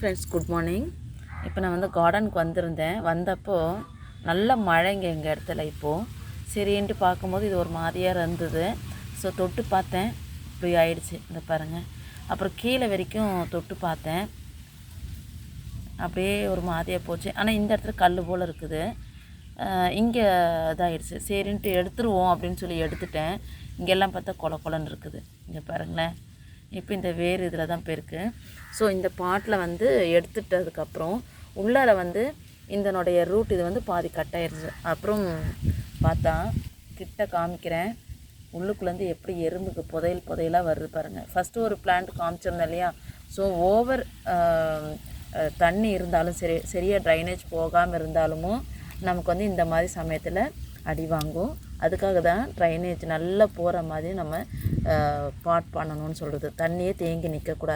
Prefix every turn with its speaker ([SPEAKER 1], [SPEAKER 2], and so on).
[SPEAKER 1] Friends good morning இப்போ நான் வந்து கார்டனுக்கு வந்திருந்தேன். வந்தப்போ நல்ல மழைங்க எங்கள் இடத்துல இப்போது சரின்ட்டு பார்க்கும்போது இது ஒரு மாதிரியாக இருந்தது. ஸோ தொட்டு பார்த்தேன். இப்படி ஆயிடுச்சு. இந்த பாருங்கள் அப்புறம் கீழே வரைக்கும் தொட்டு பார்த்தேன். அப்படியே ஒரு மாதிரியாக போச்சு. ஆனால் இந்த இடத்துல கல் போல் இருக்குது. இங்கே இதாகிடுச்சு சரின்ட்டு எடுத்துருவோம் அப்படின்னு சொல்லி எடுத்துட்டேன். இங்கெல்லாம் பார்த்தா கொல கொலன்னு இருக்குது. இங்கே பாருங்களேன். இப்போ இந்த வேர் இதில் தான் போயிருக்கு. ஸோ இந்த பாட்டில் வந்து எடுத்துட்டதுக்கப்புறம் உள்ளார வந்து இதனுடைய ரூட் இது வந்து பாதி கட் ஆயிடுச்சு அப்புறம் பார்த்தா கிட்ட காமிக்கிறேன். உள்ளுக்குள்ளேருந்து எப்படி எறும்புக்கு புதையல் புதையலாக வருது பாருங்கள் ஃபஸ்ட்டு ஒரு பிளான்ட் காமிச்சிருந்தேன் இல்லையா? ஸோ ஓவர் தண்ணி இருந்தாலும் சரி சரியாக ட்ரைனேஜ் போகாமல் இருந்தாலும் நமக்கு வந்து இந்த மாதிரி சமயத்தில் அடி வாங்கும். அதுக்காக தான் ட்ரைனேஜ் நல்லா போகிற மாதிரி நம்ம பாட் பண்ணணும்னு சொல்கிறது தண்ணியே தேங்கி நிற்கக்கூடாது